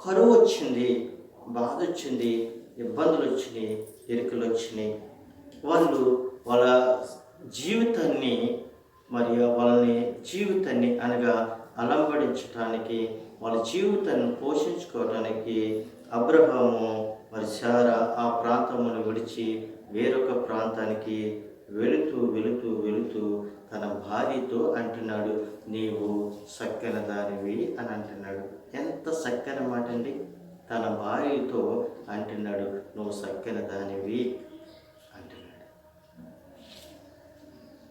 కరువు వచ్చింది బాధ వచ్చింది ఇబ్బందులు వచ్చినాయి ఎరుకలు వచ్చినాయి. వాళ్ళు వాళ్ళ జీవితాన్ని మరియు వాళ్ళని జీవితాన్ని అనగా అలంబడించడానికి వాళ్ళ జీవితాన్ని పోషించుకోవడానికి అబ్రహాము మరి సారా ఆ ప్రాంతమును విడిచి వేరొక ప్రాంతానికి వెళుతూ వెళుతూ వెళుతూ తన భార్యతో అంటున్నాడు నీవు సక్కన దానివి అని అంటున్నాడు. ఎంత సక్కన మాట అండి? తన భార్యతో అంటున్నాడు నువ్వు సక్కన దానివి అంటున్నాడు.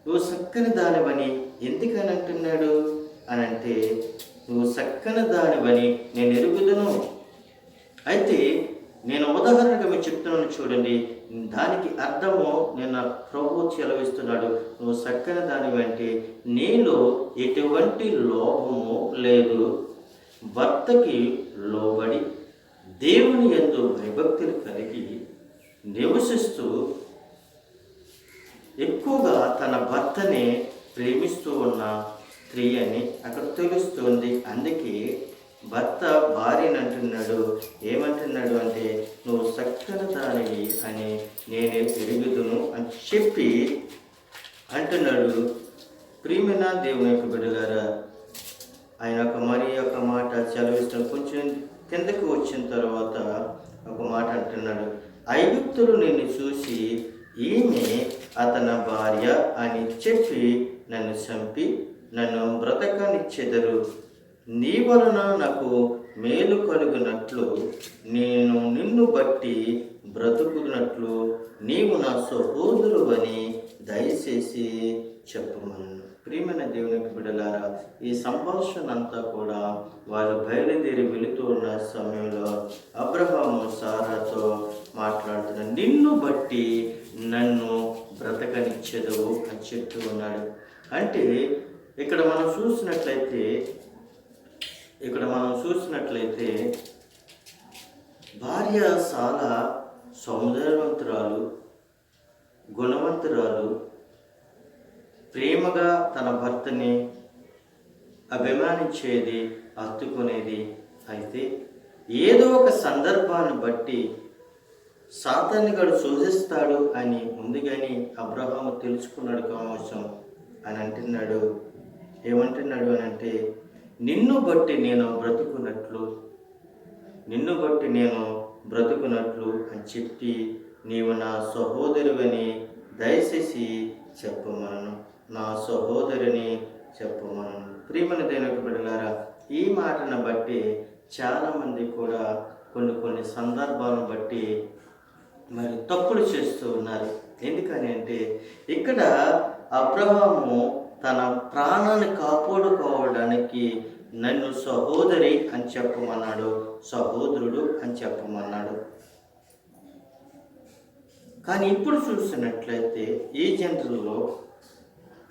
నువ్వు చక్కని దానివని ఎందుకని అంటున్నాడు? అని అంటే నువ్వు చక్కని దానివని నేను ఎరుగుదును. అయితే నేను ఉదాహరణగా మీకు చెప్తున్నాను చూడండి. దానికి అర్థము నిన్న ప్రభు చెలవిస్తున్నాడు. నువ్వు చక్కని దాని వెంటే నీలో ఎటువంటి లోపము లేదు. భర్తకి లోబడి దేవుని ఎందు భయభక్తులు కలిగి నివసిస్తూ ఎక్కువగా తన భర్తని ప్రేమిస్తూ ఉన్న స్త్రీ అని అక్కడ తెలుస్తుంది. అందుకే భర్త భార్యను అంటున్నాడు ఏమంటున్నాడు అంటే నువ్వు చక్కని దానివి అని నేనే ఎరుగుదును అని చెప్పి అంటున్నాడు. ప్రియమైన దేవుని యొక్క బిడ్డలారా ఆయన ఒక మరి యొక్క మాట చదివిస్తాం కొంచెం కిందకు వచ్చిన తర్వాత ఒక మాట అంటున్నాడు. ఐగుప్తులు నిన్ను చూసి ఈమె అతని భార్య అని చెప్పి నన్ను చంపి నన్ను బ్రతకనిచ్చెదరు. నీ వలన నాకు మేలు కలుగునట్లు నేను నిన్ను బట్టి బ్రతుకున్నట్లు నీవు నా సహోదరు అని దయచేసి చెప్పమను. ప్రియమైన దేవునికి బిడలారా ఈ సంభాషణ అంతా కూడా వాళ్ళు బయలుదేరి వెళుతూ ఉన్న సమయంలో అబ్రహాము సారాతో మాట్లాడుతున్న నిన్ను బట్టి నన్ను బ్రతకనిచ్చేదవు అని చెప్తూ ఉన్నాడు. అంటే ఇక్కడ మనం చూసినట్లయితే ఇక్కడ మనం చూసినట్లయితే భార్య చాలా సౌందర్యవంతురాలు గుణవంతురాలు ప్రేమగా తన భర్తని అభిమానించేది హత్తుకునేది అయితే ఏదో ఒక సందర్భాన్ని బట్టి సాతాన్ని గడు శోధిస్తాడు అని ముందుగానే అబ్రహాము తెలుసుకున్నాడు కావచ్చు అని అంటున్నాడు. ఏమంటున్నాడు అని అంటే నిన్ను బట్టి నేను బ్రతుకున్నట్లు నిన్ను బట్టి నేను బ్రతుకున్నట్లు అని చెప్పి నీవు నా సహోదరువని దయచేసి చెప్పమనను. నా సహోదరిని చెప్పమనను. ప్రియమని దేనికి బిడ్డలారా ఈ మాటను బట్టి చాలామంది కూడా కొన్ని కొన్ని సందర్భాలను బట్టి మరి తప్పులు చేస్తూ ఉన్నారు. ఎందుకని అంటే ఇక్కడ అబ్రహాము తన ప్రాణాన్ని కాపాడుకోవడానికి నన్ను సహోదరి అని చెప్పమన్నాడు సహోదరుడు అని చెప్పమన్నాడు. కానీ ఇప్పుడు చూసినట్లయితే ఈ జనరల్లో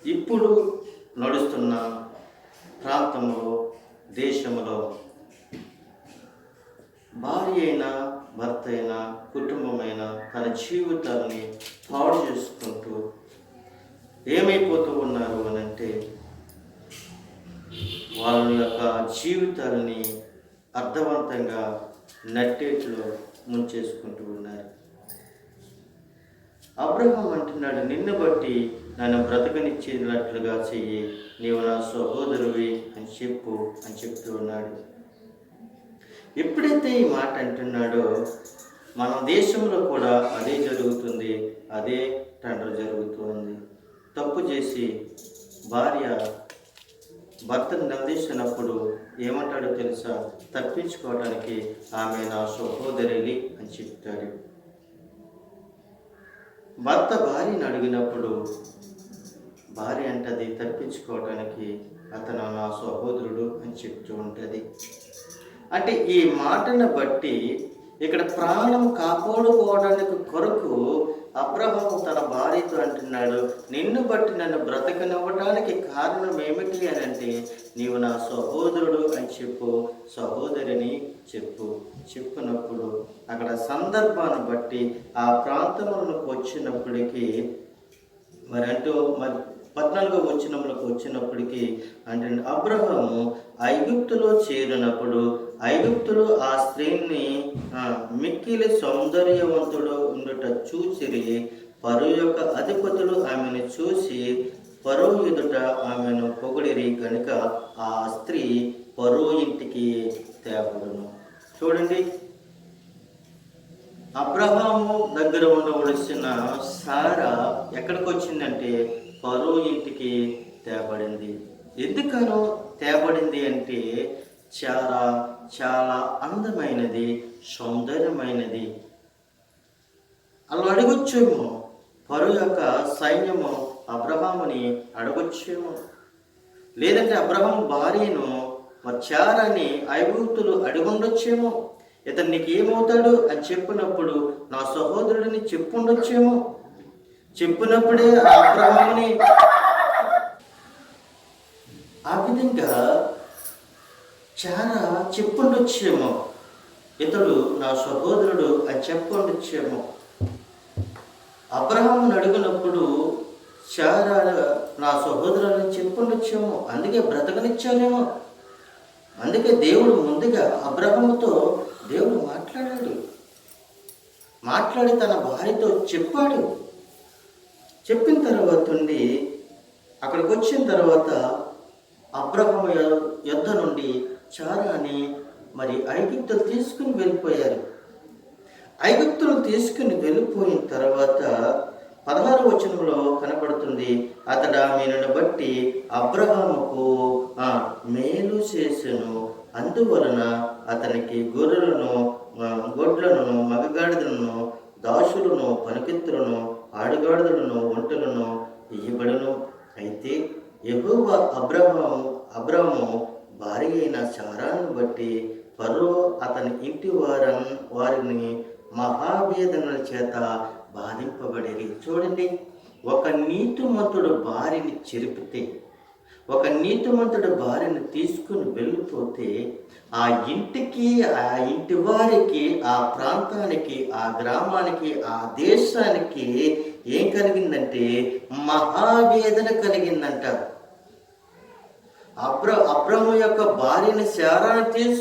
ఇప్పుడు నడుస్తున్న ప్రాంతంలో దేశంలో భార్య అయినా భర్త అయినా కుటుంబమైనా తన జీవితాన్ని పాడు చేసుకుంటూ ఏమైపోతూ ఉన్నారు అంటే వాళ్ళ యొక్క జీవితాలని అర్థవంతంగా నట్టేట్లో ముంచేసుకుంటూ ఉన్నారు. అబ్రహం అంటున్నాడు నిన్ను బట్టి నన్ను బ్రతకనిచ్చినట్లుగా చెయ్యి నీవు నా సహోదరువి అని చెప్పు అని చెప్తూ ఉన్నాడు. ఎప్పుడైతే ఈ మాట అంటున్నాడో మన దేశంలో కూడా అదే జరుగుతుంది అదే తండ్రి జరుగుతుంది తప్పు చేసి భార్య భర్తను నిలదీసినప్పుడు ఏమంటాడో తెలుసా? తప్పించుకోవడానికి ఆమె నా సహోదరిని అని చెప్తాడు. భర్త భార్యను అడిగినప్పుడు భార్య అంటది తప్పించుకోవడానికి అతను నా సహోదరుడు అని చెప్తూ ఉంటుంది. అంటే ఈ మాటను బట్టి ఇక్కడ ప్రాణం కాపాడుకోవడానికి కొరకు అబ్రహము తన భార్యతో అంటున్నాడు నిన్ను బట్టి నన్ను బ్రతకనివ్వడానికి కారణం ఏమిటి అని అంటే నీవు నా సహోదరుడు అని చెప్పు సహోదరిని చెప్పు చెప్పినప్పుడు అక్కడ సందర్భాన్ని బట్టి ఆ ప్రాంతంలోకి వచ్చినప్పటికీ మరి అంటూ మరి పద్నాలుగో వచ్చినములకు వచ్చినప్పటికీ అంటే అబ్రహము ఐగుప్తులో చేరినప్పుడు ఐగుప్తులు ఆ స్త్రీని మిక్కిలి సౌందర్యవంతుడు ఉండుట చూసిరి పరు యొక్క అధిపతులు ఆమెను చూసి పరో ఎదుట ఆమెను పొగిడిరి. కనుక ఆ స్త్రీ పరో ఇంటికి తేపడును చూడండి. అబ్రహాము దగ్గర ఉండవలసిన సారా ఎక్కడికి వచ్చిందంటే పరో ఇంటికి తేబడింది. ఎందుకనో తేబడింది అంటే చాలా చాలా అందమైనది సౌందర్యమైనది. అలా అడగొచ్చేమో. పరు యొక్క సైన్యము అబ్రహాముని అడగొచ్చేమో. లేదంటే అబ్రహం భార్యను మరి చారని ఐగుప్తులు అడిగుండొచ్చేమో. ఇతను నీకు ఏమవుతాడు అని చెప్పినప్పుడు నా సహోదరుడిని చెప్పుండొచ్చేమో. చెప్పినప్పుడే ఆ అబ్రహాముని ఆ విధంగా చాలా చెప్పుండొచ్చేమో. ఇతడు నా సహోదరుడు అని చెప్పుండొచ్చేమో. అబ్రహామును అడిగినప్పుడు చారా నా సహోదరుని చెప్పుండొచ్చేమో. అందుకే బ్రతకనిచ్చానేమో. అందుకే దేవుడు ముందుగా అబ్రహముతో దేవుడు మాట్లాడాడు. మాట్లాడి తన భార్యతో చెప్పాడు. చెప్పిన తర్వాత ఉండి అక్కడికి వచ్చిన తర్వాత అబ్రహం యుద్ధ నుండి చారాని మరి ఐగుప్తులు తీసుకుని వెళ్ళిపోయారు. ఐగుప్తులు తీసుకుని వెళ్ళిపోయిన తర్వాత పదహారు వచనంలో కనపడుతుంది అతడు ఆమెను బట్టి అబ్రహాముకు మేలు చేసెను. అందువలన అతనికి గొర్రెలను గొడ్లను మగగాడిదలను దాసులను పనికెత్తులను ఆడుగాడులను ఒంటలను ఇయ్యబడను. అయితే యెహోవా అబ్రహం అబ్రహము భార్య అయిన చారాన్ని బట్టి ఫరో అతని ఇంటి వారం వారిని మహావేదనల చేత బాధింపబడేది చూడండి ఒక నీతిమంతుడు భార్యని చెరిపితే ఒక నీతిమంతుడు భార్యను తీసుకుని వెళ్ళిపోతే ఆ ఇంటికి ఆ ఇంటి వారికి ఆ ప్రాంతానికి ఆ గ్రామానికి ఆ దేశానికి ఏం కలిగిందంటే మహావేదన కలిగిందంట. అబ్ర అబ్రహము యొక్క భార్యని శారాన్ని తీసు